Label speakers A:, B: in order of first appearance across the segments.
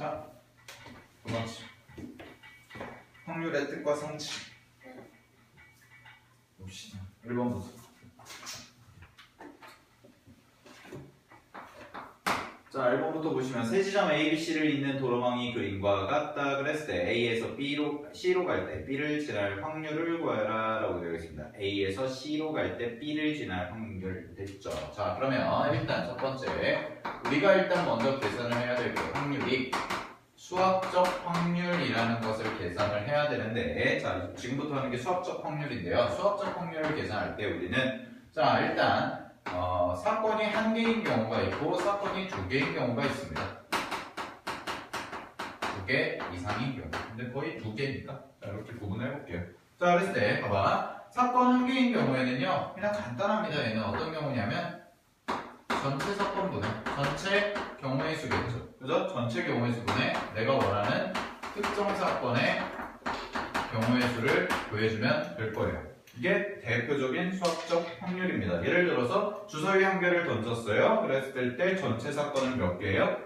A: 자, 두 번째. 확률의 뜻과 성취. 봅시다. 1번부터. 자, 1번부터 보시면 세 지점 A, B, C를 잇는 도로망이 그림과 같다 그랬을 때 A에서 B로, C로 갈 때 B를 지날 확률을 구하라 라고 되어 있습니다. A에서 C로 갈 때 B를 지날 확률 됐죠. 자, 그러면 일단 첫 번째 우리가 일단 먼저 계산을 해야 될 게 확률이 수학적 확률이라는 것을 계산을 해야 되는데 자, 지금부터 하는 게 수학적 확률인데요. 수학적 확률을 계산할 때 우리는 자, 일단 어, 사건이 한 개인 경우가 있고 사건이 두 개인 경우가 있습니다. 두 개 이상인 경우. 근데 거의 두 개니까 자, 이렇게 구분을 해볼게요. 자, 그랬을 때 봐봐. 사건 한 개인 경우에는요. 그냥 간단합니다. 얘는 어떤 경우냐면 전체 사건 분해, 전체 경우의 수겠죠. 그죠? 전체 경우의 수분에 내가 원하는 특정 사건의 경우의 수를 구해주면 될 거예요. 이게 대표적인 수학적 확률입니다. 예를 들어서 주사위 한 개를 던졌어요. 그랬을 때 전체 사건은 몇 개예요?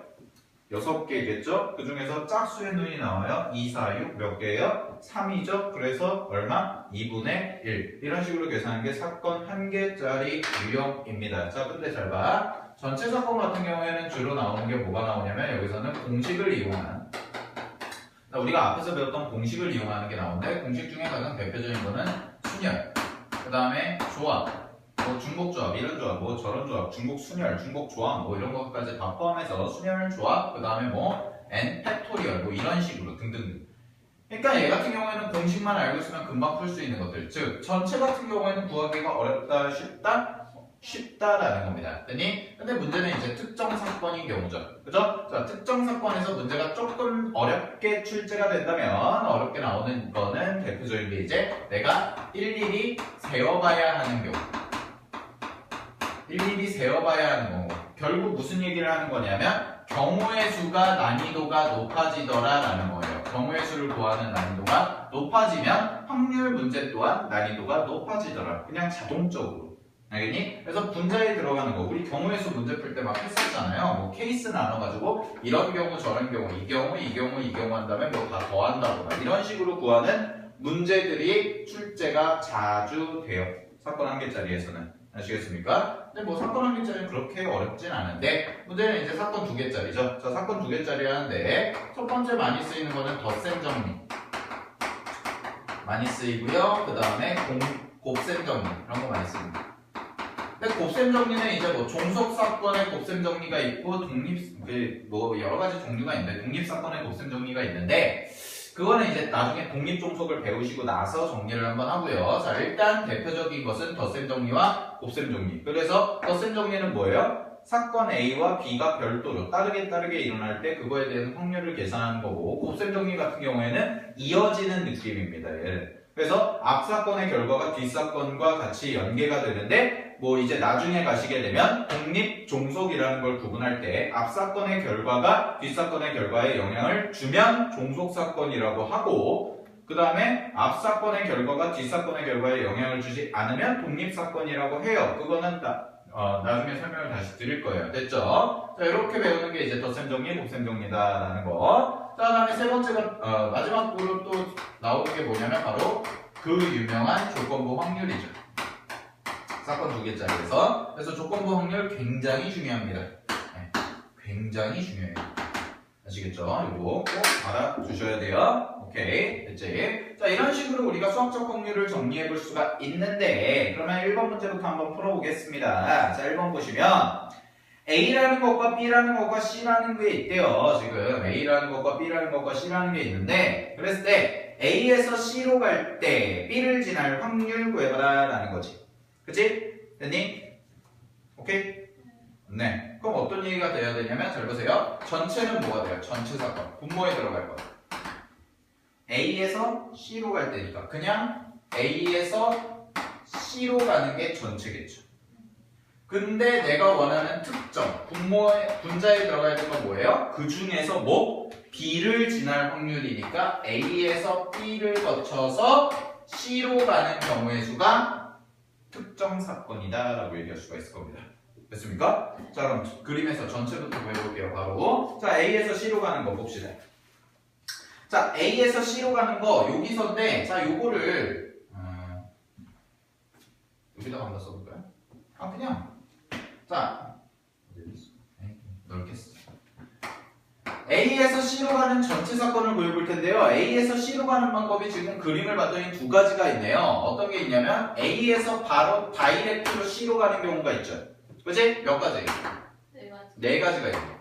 A: 여섯 개겠죠? 그 중에서 짝수의 눈이 나와요. 2, 4, 6 몇 개예요? 3이죠? 그래서 얼마? 2분의 1. 이런 식으로 계산하는 게 사건 한 개짜리 유형입니다. 자, 근데 잘 봐. 전체 사건 같은 경우에는 주로 나오는 게 뭐가 나오냐면 여기서는 공식을 이용한 자, 우리가 앞에서 배웠던 공식을 이용하는 게 나오는데 공식 중에 가장 대표적인 거는 순열, 그 다음에 조합, 뭐 중복조합, 이런 조합, 뭐 저런 조합, 중복 순열, 중복 조합, 뭐 이런 것까지 다 포함해서 순열 조합, 그 다음에 뭐 n 팩토리얼, 뭐 이런 식으로 등등등. 그러니까 얘 같은 경우에는 공식만 알고 있으면 금방 풀 수 있는 것들, 즉 전체 같은 경우에는 구하기가 어렵다, 쉽다, 쉽다라는 겁니다. 그랬더니 근데 문제는 이제 특정 사건인 경우죠. 그죠? 자, 특정 사건에서 문제가 조금 어렵게 출제가 된다면 어렵게 나오는 거는 대표적인 게 이제 내가 일일이 세어봐야 하는 경우. 일일이 세어봐야 하는 경우. 결국 무슨 얘기를 하는 거냐면 경우의 수가 난이도가 높아지더라라는 거예요. 경우의 수를 구하는 난이도가 높아지면 확률 문제 또한 난이도가 높아지더라. 그냥 자동적으로. 알겠니? 그래서 분자에 들어가는 거 우리 경우의 수 문제 풀 때 막 했었잖아요. 뭐 케이스 나눠가지고 이런 경우 저런 경우 이 경우 이 경우 이 경우 한다면 뭐다 더한다거나 이런 식으로 구하는 문제들이 출제가 자주 돼요. 사건 한 개짜리에서는. 아시겠습니까? 근데 뭐 사건 한 개짜리는 그렇게 어렵진 않은데 문제는 이제 사건 두 개짜리죠. 자 사건 두 개짜리 하는데 첫 번째 많이 쓰이는 거는 덧셈 정리. 많이 쓰이고요. 그 다음에 곱셈 정리. 이런 거 많이 씁니다 곱셈 정리는 이제 뭐 종속 사건의 곱셈 정리가 있고 독립 그뭐 여러 가지 종류가 있는데 독립 사건의 곱셈 정리가 있는데 그거는 이제 나중에 독립 종속을 배우시고 나서 정리를 한번 하고요. 자 일단 대표적인 것은 덧셈 정리와 곱셈 정리. 그래서 덧셈 정리는 뭐예요? 사건 A와 B가 별도로 따르게 따르게 일어날 때 그거에 대한 확률을 계산하는 거고 곱셈 정리 같은 경우에는 이어지는 느낌입니다. 얘를. 그래서 앞 사건의 결과가 뒷 사건과 같이 연계가 되는데 뭐 이제 나중에 가시게 되면 독립 종속이라는 걸 구분할 때 앞 사건의 결과가 뒷 사건의 결과에 영향을 주면 종속 사건이라고 하고 그 다음에 앞 사건의 결과가 뒷 사건의 결과에 영향을 주지 않으면 독립 사건이라고 해요. 그거는 나, 어, 나중에 설명을 다시 드릴 거예요. 됐죠? 자 이렇게 배우는 게 이제 덧셈 정리, 곱셈 정리다라는 거. 자 다음에 세 번째가 어, 마지막으로 또 나오는 게 뭐냐면 바로 그 유명한 조건부 확률이죠. 사건 두 개짜리에서 그래서 조건부 확률 굉장히 중요합니다. 네, 굉장히 중요해요. 아시겠죠? 이거 꼭 알아두셔야 돼요. 오케이 됐지? 자 이런 식으로 우리가 수학적 확률을 정리해 볼 수가 있는데 그러면 1번 문제부터 한번 풀어보겠습니다. 자 1번 보시면 A라는 것과 B라는 것과 C라는 게 있대요. 지금 A라는 것과 B라는 것과 C라는 게 있는데 그랬을 때 A에서 C로 갈 때 B를 지날 확률 구해봐라 라는 거지. 그치? 됐니? 오케이? 네. 그럼 어떤 얘기가 돼야 되냐면 잘 보세요. 전체는 뭐가 돼요? 전체 사건. 분모에 들어갈 거. A에서 C로 갈 때니까 그냥 A에서 C로 가는 게 전체겠죠. 근데 내가 원하는 특정 분모에 분자에 들어가야 되는 건 뭐예요? 그 중에서 뭐 B를 지날 확률이니까 A에서 B를 거쳐서 C로 가는 경우의 수가 특정 사건이다라고 얘기할 수가 있을 겁니다. 됐습니까? 자 그럼 그림에서 전체부터 보여볼게요 바로 자 A에서 C로 가는 거 봅시다 자 A에서 C로 가는 거 여기서인데 자 요거를 음, 여기다가 한번 써볼까요? 아 그냥 자? 에이, 넓게 써 A에서 C로 가는 전체 사건을 보여볼 텐데요. A에서 C로 가는 방법이 지금 그림을 봤더니 두 가지가 있네요. 어떤 게 있냐면 A에서 바로 다이렉트로 C로 가는 경우가 있죠. 그지? 몇 가지?
B: 네 가지.
A: 네 가지가 있네요.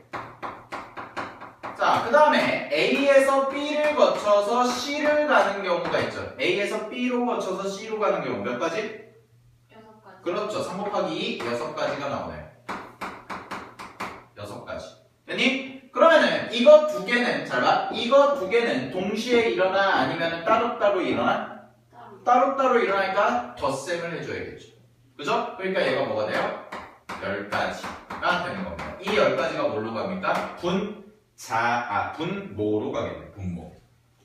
A: 자, 그 다음에 A에서 B를 거쳐서 C를 가는 경우가 있죠. A에서 B로 거쳐서 C로 가는 경우 몇 가지?
B: 여섯 가지.
A: 그렇죠. 3 곱하기 2, 6가지가 나오네요. 6가지. 됐니? 그러면은 이거 두 개는 잘 봐. 이거 두 개는 동시에 일어나 아니면 따로따로 일어나?
B: 따로.
A: 따로따로 일어나니까 덧셈을 해줘야겠죠. 그죠? 그러니까 얘가 뭐가 돼요? 10가지가 되는 겁니다. 이 10가지가 뭘로 갑니까? 분, 자, 아, 분모로 가겠네. 분모.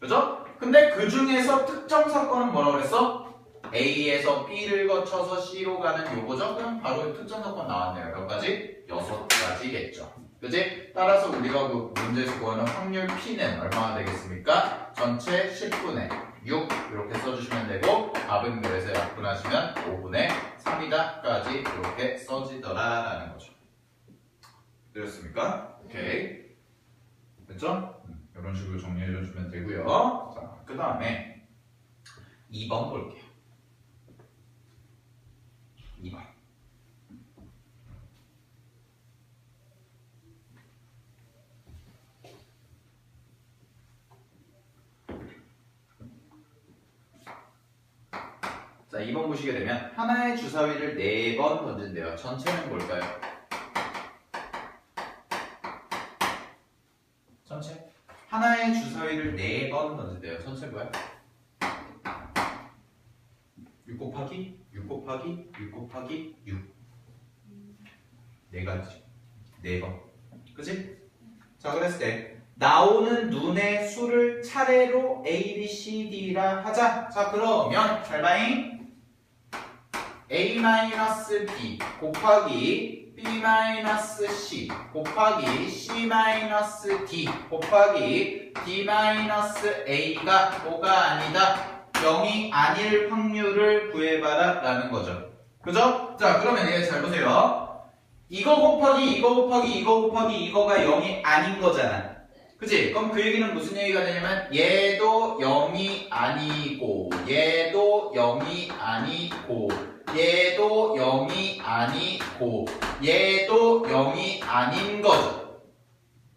A: 그죠? 근데 그 중에서 특정 사건은 뭐라고 그랬어? A에서 B를 거쳐서 C로 가는 요거죠? 그럼 바로 특정 사건 나왔네요. 몇 가지? 여섯 가지겠죠. 그지? 따라서 우리가 그 문제에서 구하는 확률 P는 얼마나 되겠습니까? 전체 10분의 6 이렇게 써주시면 되고 답은 그래서 약분하시면 5분의 3이다까지 이렇게 써지더라라는 거죠. 되셨습니까? 오케이. 됐죠? 음, 이런 식으로 정리해 주시면 되고요. 자, 그 다음에 2번 볼게요. 2번. 자, 2번 보시게 되면 하나의 주사위를 4번 던진대요. 전체는 뭘까요? 전체? 하나의 주사위를 4번 던진대요. 전체 뭐야? 6 곱하기 6 곱하기 6 곱하기 6. 네 가지. 네 번. 그치? 자, 그랬을 때 나오는 눈의 수를 차례로 A, B, C, D라 하자. 자, 그러면 잘 봐잉. A-B 곱하기 B-C 곱하기 C-D 곱하기 D-A가 뭐가 아니다. 0이 아닐 확률을 구해봐라 라는 거죠. 그죠? 자 그러면 얘 잘 보세요. 이거 곱하기 이거 곱하기 이거 곱하기 이거가 0이 아닌 거잖아. 그치? 그럼 그 얘기는 무슨 얘기가 되냐면 얘도 0이 아니고 얘도 0이 아니고 얘도 0이 아니고 얘도 0이 아닌 거죠.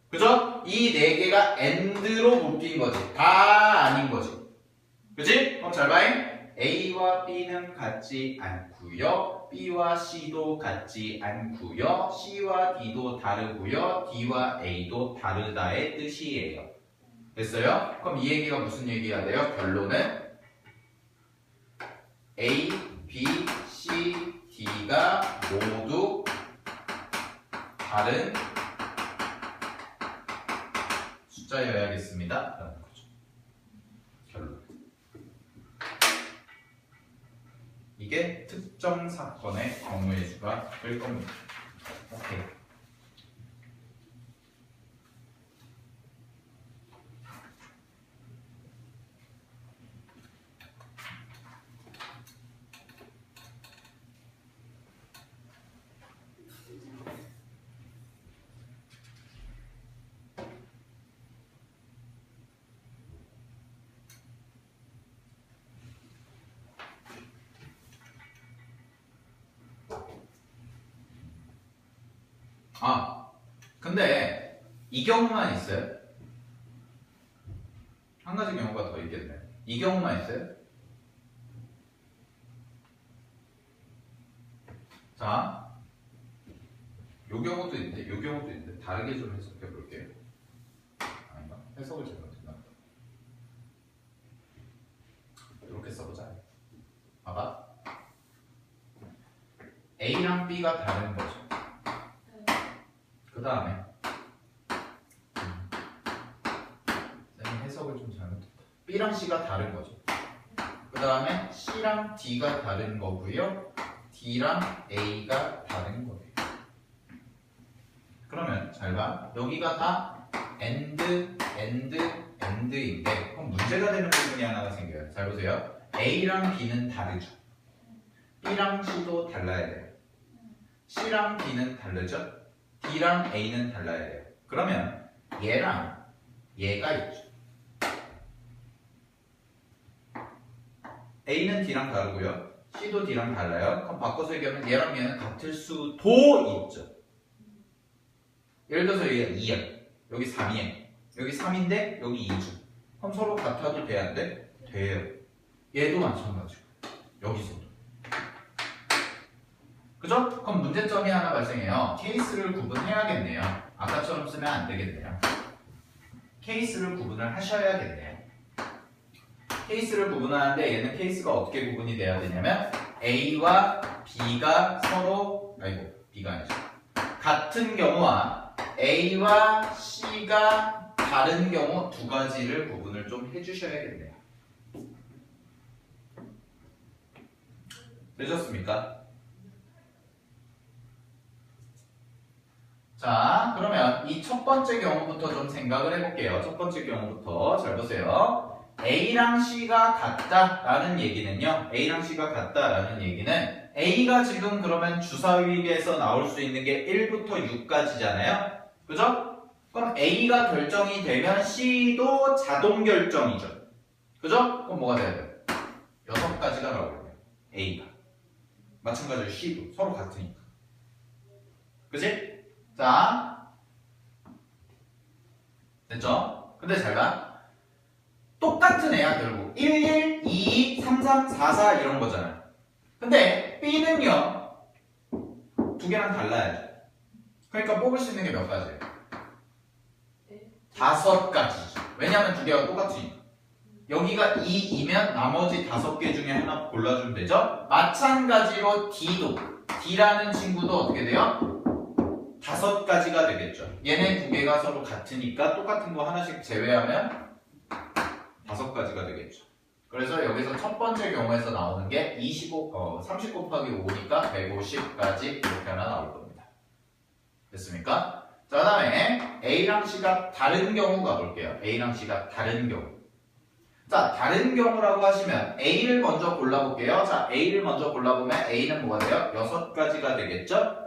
A: 그죠? 이 네 개가 AND로 묶인 거지. 다 아닌 거지. 그지? 그럼 잘 봐잉. A와 B는 같지 않고요. B와 C도 같지 않고요. C와 D도 다르고요. D와 A도 다르다의 뜻이에요. 됐어요? 그럼 이 얘기가 무슨 얘기가 돼요? 결론은 A, B, C, D가 모두 다른 숫자여야겠습니다. 라는 거죠. 결론. 이게 특정 사건의 경우의 수가 될 겁니다. 오케이. 아, 근데 이 경우만 있어요? 한 가지 경우가 더 있겠네. 이 경우만 있어요? 자, 요 경우도 있는데, 요 경우도 있는데 다르게 좀 해석해 볼게요. 아닌가? 해석을 잘못했나? 이렇게 써보자. 봐봐. A랑 B가 다른 거죠. 그 다음에 쌤이 해석을 좀 잘못했다. B랑 C가 다른 거죠. 그 다음에 C랑 D가 다른 거고요. D랑 A가 다른 거예요. 그러면 잘 봐. 여기가 다 and, and, and인데 그럼 문제가 되는 부분이 하나가 생겨요. 잘 보세요. A랑 B는 다르죠. B랑 C도 달라야 돼요. C랑 D는 다르죠. D랑 A는 달라야 돼요. 그러면 얘랑 얘가 있죠. A는 D랑 다르고요. C도 D랑 달라요. 그럼 바꿔서 얘기하면 얘랑 얘는 같을 수도 있죠. 예를 들어서 여기가 2야. 여기 3이야. 여기 3인데 여기 2죠. 그럼 서로 같아도 돼야 안 돼? 돼요. 얘도 마찬가지고. 여기서도. 그죠? 그럼 문제점이 하나 발생해요. 케이스를 구분해야겠네요. 아까처럼 쓰면 안 되겠네요. 케이스를 구분을 하셔야겠네요. 케이스를 구분하는데 얘는 케이스가 어떻게 구분이 돼야 되냐면 A와 B가 서로 아이고 B가 아니죠. 같은 경우와 A와 C가 다른 경우 두 가지를 구분을 좀 해주셔야겠네요. 되셨습니까? 자, 그러면 이 첫 번째 경우부터 좀 생각을 해볼게요. 첫 번째 경우부터 잘 보세요. A랑 C가 같다라는 얘기는요. A랑 C가 같다라는 얘기는 A가 지금 그러면 주사위에서 나올 수 있는 게 1부터 6까지잖아요. 그죠? 그럼 A가 결정이 되면 C도 자동 결정이죠. 그죠? 그럼 뭐가 돼야 돼요? 여섯 가지가 나오겠네요. A가. 마찬가지로 C도 서로 같으니까. 그지? 자. 됐죠? 근데 잘 봐. 똑같은 애야, 결국. 1, 1, 2, 2, 3, 3, 4, 4 이런 거잖아. 근데 B는요, 두 개랑 달라야죠. 그러니까 뽑을 수 있는 게 몇 가지예요?
B: 네.
A: 다섯 가지죠. 왜냐하면 두 개가 똑같으니까. 여기가 2이면 나머지 다섯 개 중에 하나 골라주면 되죠? 마찬가지로 D도, D라는 친구도 어떻게 돼요? 다섯 가지가 되겠죠. 얘네 두 개가 서로 같으니까 똑같은 거 하나씩 제외하면 다섯 가지가 되겠죠. 그래서 여기서 첫 번째 경우에서 나오는 게 25, 어, 30 곱하기 5니까 150까지 이렇게 하나 나올 겁니다. 됐습니까? 자, 그 다음에 A랑 C가 다른 경우 가볼게요. A랑 C가 다른 경우. 자, 다른 경우라고 하시면 A를 먼저 골라볼게요. 자, A를 먼저 골라보면 A는 뭐가 돼요? 여섯 가지가 되겠죠?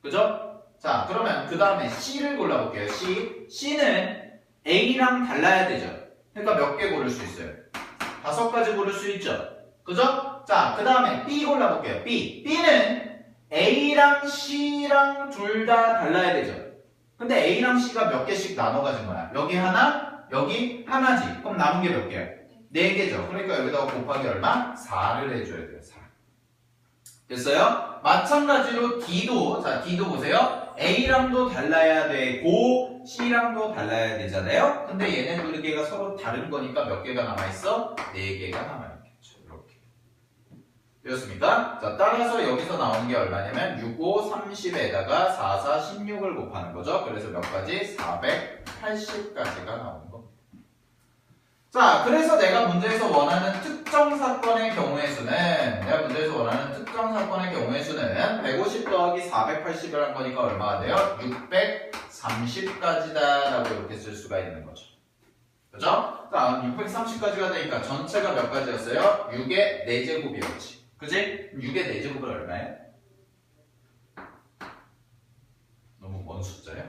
A: 그죠? 자, 그러면 그 다음에 C를 골라볼게요. C. C는 A랑 달라야 되죠? 그러니까 몇 개 고를 수 있어요? 다섯 가지 고를 수 있죠? 그죠? 자, 그 다음에 B 골라볼게요. B. B는 A랑 C랑 둘 다 달라야 되죠? 근데 A랑 C가 몇 개씩 나눠 가진 거야? 여기 하나, 여기 하나지. 그럼 남은 게 몇 개야? 네 개죠. 그러니까 여기다가 곱하기 얼마? 4를 해줘야 돼요. 4. 됐어요? 마찬가지로 D도, 자, D도 보세요. A랑도 달라야 되고, C랑도 달라야 되잖아요? 근데 얘네 두 개가 서로 다른 거니까 몇 개가 남아 있어? 네 개가 남아 있겠죠. 이렇게. 되었습니까? 자, 따라서 여기서 나오는 게 얼마냐면, 6, 5, 30에다가 4, 4, 16을 곱하는 거죠. 그래서 몇 가지? 480까지가 나오는 겁니다. 자, 그래서 내가 문제에서 원하는 특정 사건의 경우의 수는, 내가 문제에서 원하는 특정 사건의 경우의 수는 150 더하기 480을 한 거니까 얼마가 돼요? 630까지다 라고 이렇게 쓸 수가 있는 거죠. 그죠? 자, 630까지가 되니까 전체가 몇 가지였어요? 6의 4제곱이었지. 그지? 6의 4제곱은 얼마예요? 너무 먼 숫자예요?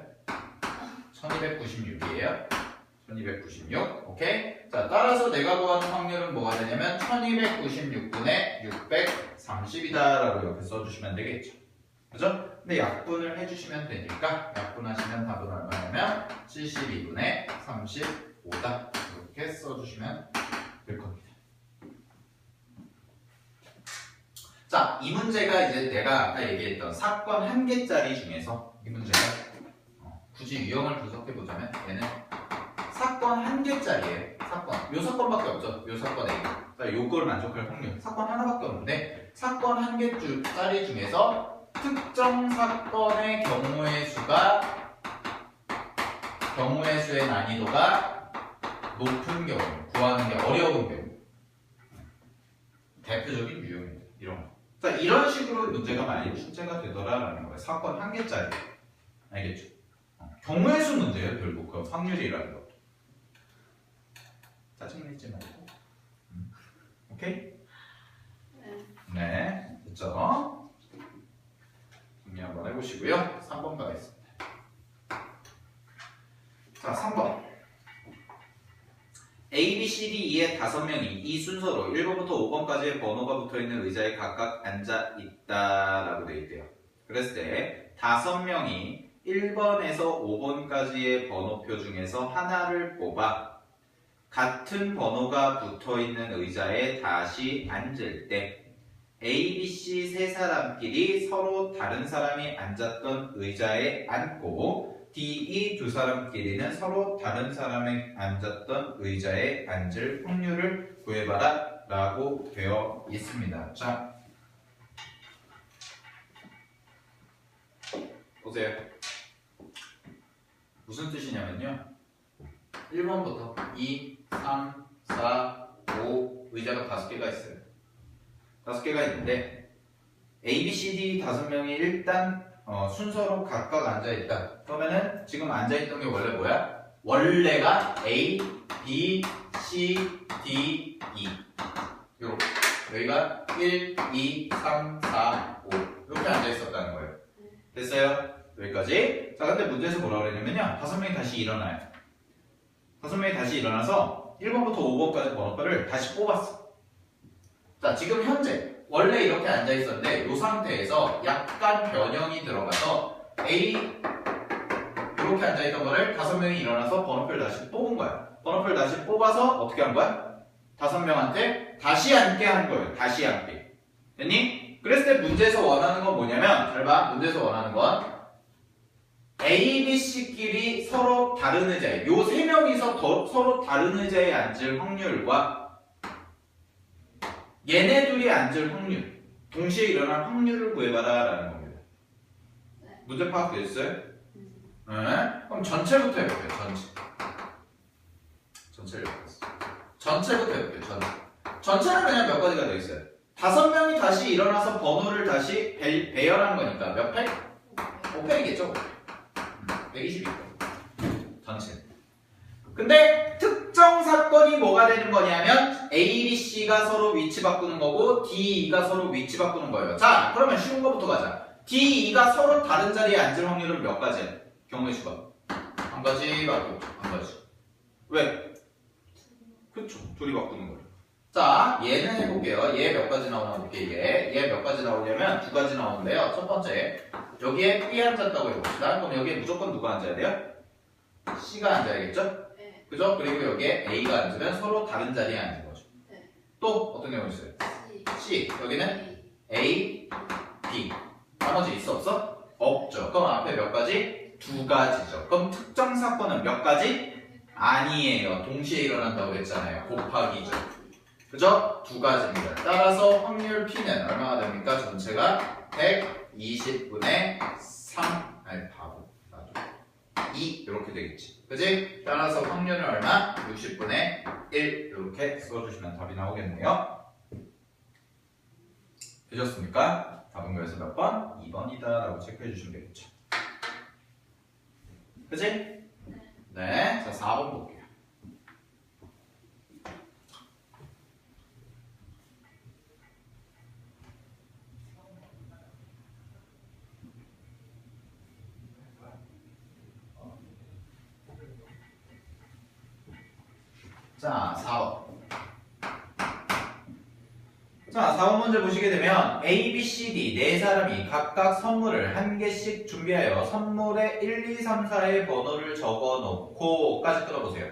A: 1296이에요. 1296. 오케이? 자, 따라서 내가 구하는 확률은 뭐가 되냐면 1296분의 630이다라고 이렇게 써주시면 되겠죠. 그죠? 근데 약분을 해주시면 되니까 약분하시면 답은 얼마냐면 72분의 35다. 이렇게 써주시면 될 겁니다. 자, 이 문제가 이제 내가 아까 얘기했던 사건 한 개짜리 중에서 이 문제가 어, 굳이 유형을 분석해보자면 얘는 사건 한 개짜리예요. 사건. 요 사건밖에 없죠. 요 사건 A. 자, 요걸 만족할 확률. 사건 하나밖에 없는데 사건 한 개짜리 중에서 특정 사건의 경우의 수가 경우의 수의 난이도가 높은 경우, 구하는 게 어려운 경우. 대표적인 유형입니다. 이런 거. 자, 이런 식으로 문제가 많이 출제가 되더라라는 거예요. 사건 한 개짜리. 알겠죠? 어, 경우의 수 문제예요, 결국 그 확률이라는 거. 짜증내지 말고. 음. 오케이?
B: 네.
A: 네, 됐죠? 정리 한번 해보시고요. 3번 가겠습니다. 자, 3번. A, B, C, D, E의 다섯 명이 이 순서로 1번부터 5번까지의 번호가 붙어 있는 의자에 각각 앉아 있다라고 되어 있대요. 그랬을 때 다섯 명이 1번에서 5번까지의 번호표 중에서 하나를 뽑아 같은 번호가 붙어 있는 의자에 다시 앉을 때 A, B, C 세 사람끼리 서로 다른 사람이 앉았던 의자에 앉고 D, E 두 사람끼리는 서로 다른 사람이 앉았던 의자에 앉을 확률을 구해봐라 라고 되어 있습니다. 자, 보세요. 무슨 뜻이냐면요. 1번부터 2, 3, 4, 5 의자가 다섯 개가 있어요. 다섯 개가 있는데 A, B, C, D 다섯 명이 일단 어, 순서로 각각 앉아 있다. 그러면은 지금 앉아 있던 게 원래 뭐야? 원래가 A, B, C, D, E. 요렇게 여기가 1, 2, 3, 4, 5 이렇게 앉아 있었다는 거예요. 됐어요? 여기까지. 자, 근데 문제에서 뭐라 그랬냐면요. 다섯 명이 다시 일어나요. 다섯 명이 다시 일어나서 1번부터 5번까지 번호표를 다시 뽑았어. 자, 지금 현재 원래 이렇게 앉아 있었는데 이 상태에서 약간 변형이 들어가서 A 이렇게 앉아 있던 거를 다섯 명이 일어나서 번호표를 다시 뽑은 거야. 번호표를 다시 뽑아서 어떻게 한 거야? 다섯 명한테 다시 앉게 한 거예요. 다시 앉게. 됐니? 그랬을 때 문제에서 원하는 건 뭐냐면 잘 봐. 문제에서 원하는 건 A, B, C끼리 서로 다른 의자에 요 세 명이서 더- 서로 다른 의자에 앉을 확률과 얘네 둘이 앉을 확률 동시에 일어날 확률을 구해봐라 라는 겁니다.
B: 네.
A: 문제 파악됐어요?
B: 음.
A: 네. 그럼 전체부터 해볼게요. 전체. 전체를 해보겠습니다. 전체부터 해볼게요. 전체. 전체는 그냥 몇 가지가 되어 있어요. 다섯 명이 다시 일어나서 번호를 다시 배, 배열한 거니까 몇 팩? 5팩이겠죠? 122팩. 전체. 근데 특정 사건이 뭐가 되는 거냐면 A, B, C가 서로 위치 바꾸는 거고 D, E가 서로 위치 바꾸는 거예요. 자, 그러면 쉬운 거부터 가자. D, E가 서로 다른 자리에 앉을 확률은 몇 가지야? 경우의 수가. 한 가지밖에 없죠. 한 가지. 왜? 그렇죠. 둘이 바꾸는 거예요. 자, 얘는 해볼게요. 얘 몇 가지 나오나 이게. 얘몇 가지 나오냐면 두 가지 나오는데요. 첫 번째, 여기에 B에 앉았다고 해봅시다. 그럼 여기에 무조건 누가 앉아야 돼요? C가 앉아야겠죠?
B: 네.
A: 그죠? 그리고 여기에 A가 앉으면 서로 다른 자리에 앉는 거죠.
B: 네.
A: 또 어떤 경우 있어요?
B: C.
A: C, 여기는
B: B.
A: A, B. 나머지 있어 없어? 없죠. 그럼 앞에 몇 가지? 두 가지죠. 그럼 특정 사건은 몇 가지? 아니에요. 동시에 일어난다고 했잖아요. 곱하기죠. 그죠? 두 가지입니다. 따라서 확률 P는 얼마가 됩니까? 전체가 120분의 3, 아니 바보, 나도 2 이렇게 되겠지. 그지? 따라서 확률은 얼마? 60분의 1 이렇게 써주시면 답이 나오겠네요. 되셨습니까? 답은 그래서 몇 번? 2번이다 라고 체크해 주시면 되겠죠. 그지? 네. 자, 4번 볼게요. 자, 4번. 자, 4번 문제 보시게 되면 A, B, C, D 네 사람이 각각 선물을 한 개씩 준비하여 선물에 1, 2, 3, 4의 번호를 적어 놓고까지 들어보세요.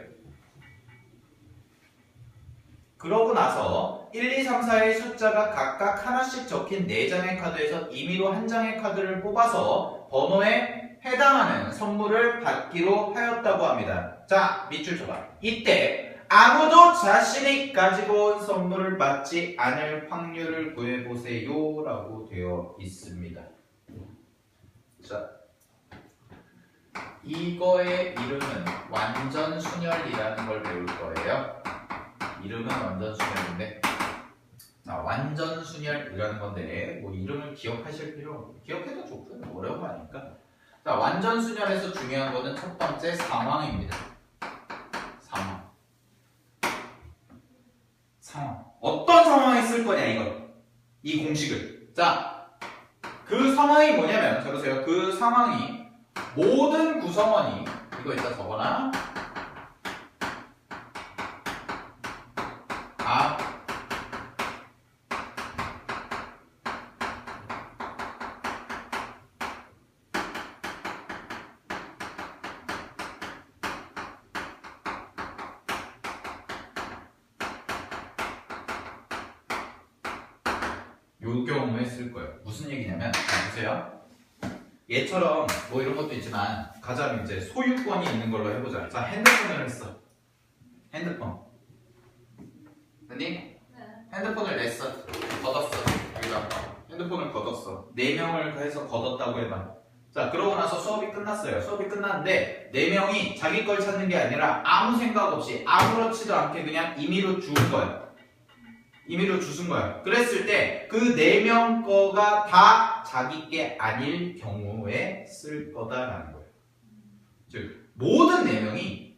A: 그러고 나서 1, 2, 3, 4의 숫자가 각각 하나씩 적힌 4장의 카드에서 임의로 한 장의 카드를 뽑아서 번호에 해당하는 선물을 받기로 하였다고 합니다. 자, 밑줄 쳐봐. 이때 아무도 자신이 가지고 온 선물을 받지 않을 확률을 구해보세요 라고 되어 있습니다. 자, 이거의 이름은 완전 순열이라는 걸 배울 거예요. 이름은 완전 순열인데 자, 완전 순열이라는 건데 뭐 이름을 기억하실 필요 기억해도 좋고요. 어려운 거 아니까 자, 완전 순열에서 중요한 거는 첫 번째 상황입니다. 상황. 상황. 어떤 상황에 쓸 거냐, 이거. 이 공식을. 자, 그 상황이 뭐냐면, 자, 보세요. 그 상황이 모든 구성원이, 이거 이따 적어놔. 아, 요 경우에 쓸 거예요. 무슨 얘기냐면, 자, 보세요. 얘처럼 뭐 이런 것도 있지만, 가장 이제 소유권이 있는 걸로 해보자. 자, 핸드폰을 했어. 핸드폰. 아니?
B: 네.
A: 핸드폰을 냈어. 걷었어. 여기다. 핸드폰을 걷었어. 네 명을 해서 걷었다고 해봐. 자, 그러고 나서 수업이 끝났어요. 수업이 끝났는데, 네 명이 자기 걸 찾는 게 아니라 아무 생각 없이 아무렇지도 않게 그냥 임의로 주운 거야. 임의로 주순 거야. 그랬을 때, 그 네 명 거가 다 자기 게 아닐 경우에 쓸 거다라는 거예요. 즉, 모든 네 명이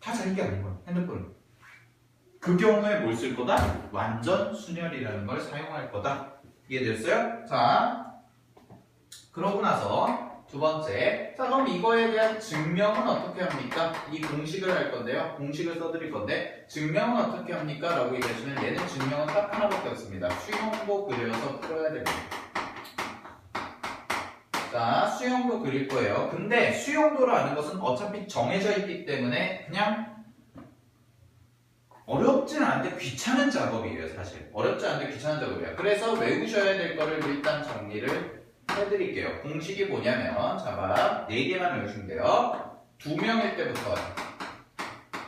A: 다 자기 게 아닌 거야. 핸드폰을. 그 경우에 뭘 쓸 거다? 완전 순열이라는 걸 사용할 거다. 이해됐어요? 자, 그러고 나서 두 번째. 자, 그럼 이거에 대한 증명은 어떻게 합니까? 이 공식을 할 건데요. 공식을 써드릴 건데, 증명은 어떻게 합니까? 라고 얘기하시면 얘는 증명은 딱 하나밖에 없습니다. 수용도 그려서 풀어야 됩니다. 자, 수용도 그릴 거예요. 근데 수용도라는 것은 어차피 정해져 있기 때문에 그냥 어렵진 않은데 귀찮은 작업이에요, 사실. 어렵지 않은데 귀찮은 작업이에요. 그래서 외우셔야 될 거를 일단 정리를 해드릴게요. 공식이 뭐냐면, 자, 네 개만 외우시면 돼요. 두 명일 때부터.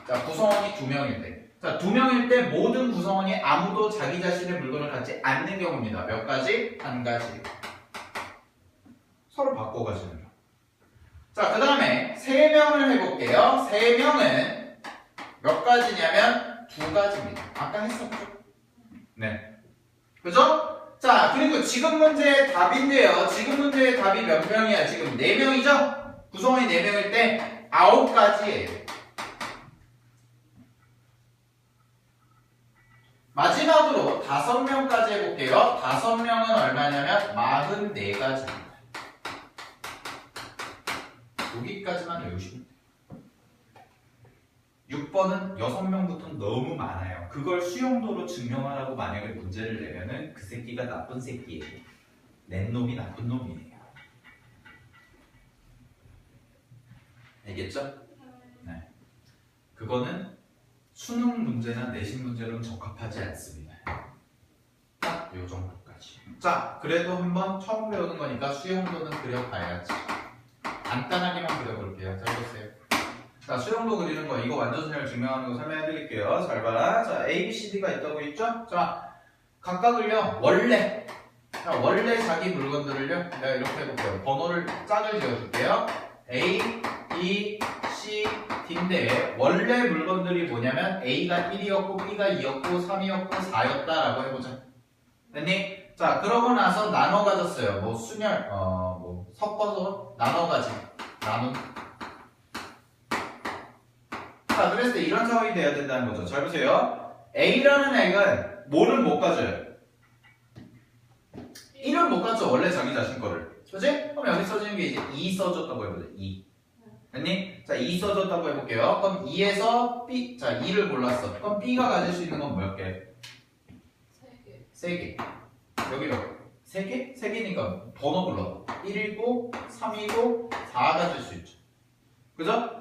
A: 자, 구성원이 두 명일 때. 자, 두 명일 때 모든 구성원이 아무도 자기 자신의 물건을 갖지 않는 경우입니다. 몇 가지? 한 가지. 서로 바꿔가시는 거. 자, 그 다음에 세 명을 해볼게요. 세 명은 몇 가지냐면 두 가지입니다. 아까 했었죠? 네. 그죠? 자, 그리고 지금 문제의 답인데요. 지금 문제의 답이 몇 명이야? 지금 네 명이죠? 구성원이 네 명일 때 아홉 가지예요. 마지막으로 다섯 명까지 해볼게요. 다섯 명은 얼마냐면 마흔네 가지입니다. 여기까지만 외우시면. 6번은 6명부터 너무 많아요. 그걸 수용도로 증명하라고 만약에 문제를 내면은 그 새끼가 나쁜 새끼예요. 낸 놈이 나쁜 놈이에요. 알겠죠? 그거는 수능 문제나 내신 문제로는 적합하지 않습니다. 딱 요 정도까지. 자, 그래도 한번 처음 배우는 거니까 수용도는 그려봐야지. 간단하게만 그려볼게요. 잘 보세요. 자, 수용도 그리는 거, 이거 완전순열 증명하는 거 설명해 드릴게요. 잘 봐. 자, A, B, C, D가 있다고 했죠? 자, 각각을요, 원래. 자, 원래 자기 물건들을요, 내가 이렇게 해볼게요. 번호를 짝을 지어줄게요. A, B, C, D인데, 원래 물건들이 뭐냐면, A가 1이었고, B가 2였고, 3이었고, 4였다라고 해보자. 됐니? 자, 그러고 나서 나눠 가졌어요. 뭐, 순열, 어, 뭐, 섞어서 나눠 가지. 나눔. 자, 그랬을 때 이런 상황이 돼야 된다는 거죠. 잘 보세요. A라는 애가 뭐를 못 가져요? 1을 못 가져, 원래 자기 자신 거를. 그지? 그럼 여기 써지는 게 이제 2 써줬다고 해보자. 2. 됐니? 자, 2 써줬다고 해볼게요. 그럼 2에서 B, 자, 2를 골랐어. 그럼 B가 가질 수 있는 건 몇 개?
B: 세 개.
A: 3개. 여기로. 3개? 3개니까 번호 불러. 1이고, 3이고, 4 가질 수 있죠. 그죠?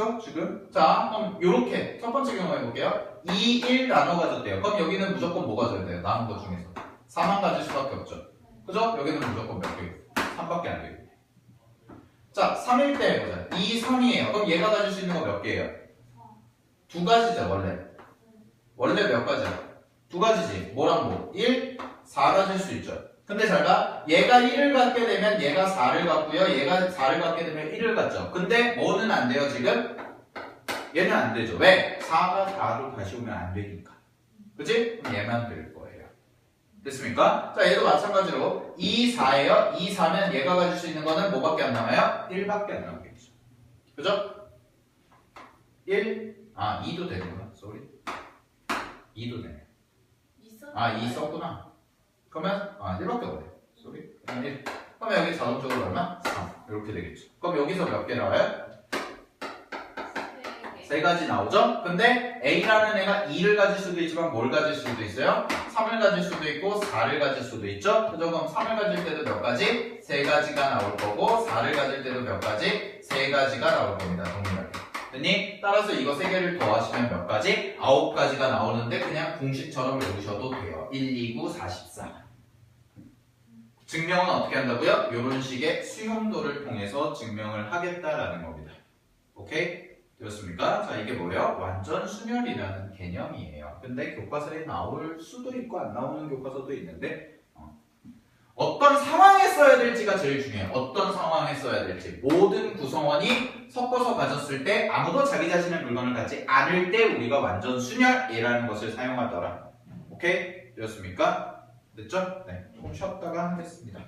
A: 그죠? 지금? 자, 그럼 요렇게 첫 번째 경우 해볼게요. 2, 1 나눠 가졌대요. 그럼 여기는 무조건 뭐 가 져야 돼요? 남은 것 중에서. 4만 가질 수밖에 없죠. 그죠? 여기는 무조건 몇 개? 3밖에 안 되겠네. 자, 3일 때 해보자. 2, 3이에요. 그럼 얘가 가질 수 있는 거 몇 개예요? 두 가지죠, 원래. 원래 몇 가지야? 두 가지지. 뭐랑 뭐? 1, 4 가질 수 있죠. 근데 잘 봐. 얘가 1을 갖게 되면 얘가 4를 갖고요. 얘가 4를 갖게 되면 1을 갖죠. 근데 뭐는 안 돼요, 지금? 얘는 안 되죠. 왜? 4가 4로 다시 오면 안 되니까. 그치? 그럼 얘만 될 거예요. 됐습니까? 자, 얘도 마찬가지로 2, 4예요. 2, 4면 얘가 가질 수 있는 거는 뭐밖에 안 남아요? 1밖에 안 남겠죠. 그죠? 1, 아, 2도 되는구나. 쏘리. 2도 되네. 아, 2 썼구나. 그러면, 아, 1밖에 없네. 쏘리. 그럼 1. 그러면 여기 자동적으로 얼마? 3. 이렇게 되겠죠. 그럼 여기서 몇 개 나와요? 세세 가지 나오죠? 근데 A라는 애가 2를 가질 수도 있지만 뭘 가질 수도 있어요? 3을 가질 수도 있고 4를 가질 수도 있죠? 그죠? 그럼 3을 가질 때도 몇 가지? 세 가지가 나올 거고 4를 가질 때도 몇 가지? 세 가지가 나올 겁니다. 됐니? 따라서 이거 세 개를 더하시면 몇 가지? 아홉 가지가 나오는데 그냥 공식처럼 외우셔도 돼요. 1, 2, 9, 44. 증명은 어떻게 한다고요? 이런 식의 수용도를 통해서 증명을 하겠다라는 겁니다. 오케이? 되었습니까? 자, 이게 뭐예요? 완전 순열이라는 개념이에요. 근데 교과서에 나올 수도 있고 안 나오는 교과서도 있는데 어. 떤 상황에 써야 될지가 제일 중요해요. 어떤 상황에 써야 될지. 모든 구성원이 섞어서 가졌을 때 아무도 자기 자신의 물건을 갖지 않을 때 우리가 완전 순열이라는 것을 사용하더라. 오케이? 되었습니까? 됐죠? 네. 좀 쉬었다가 하겠습니다.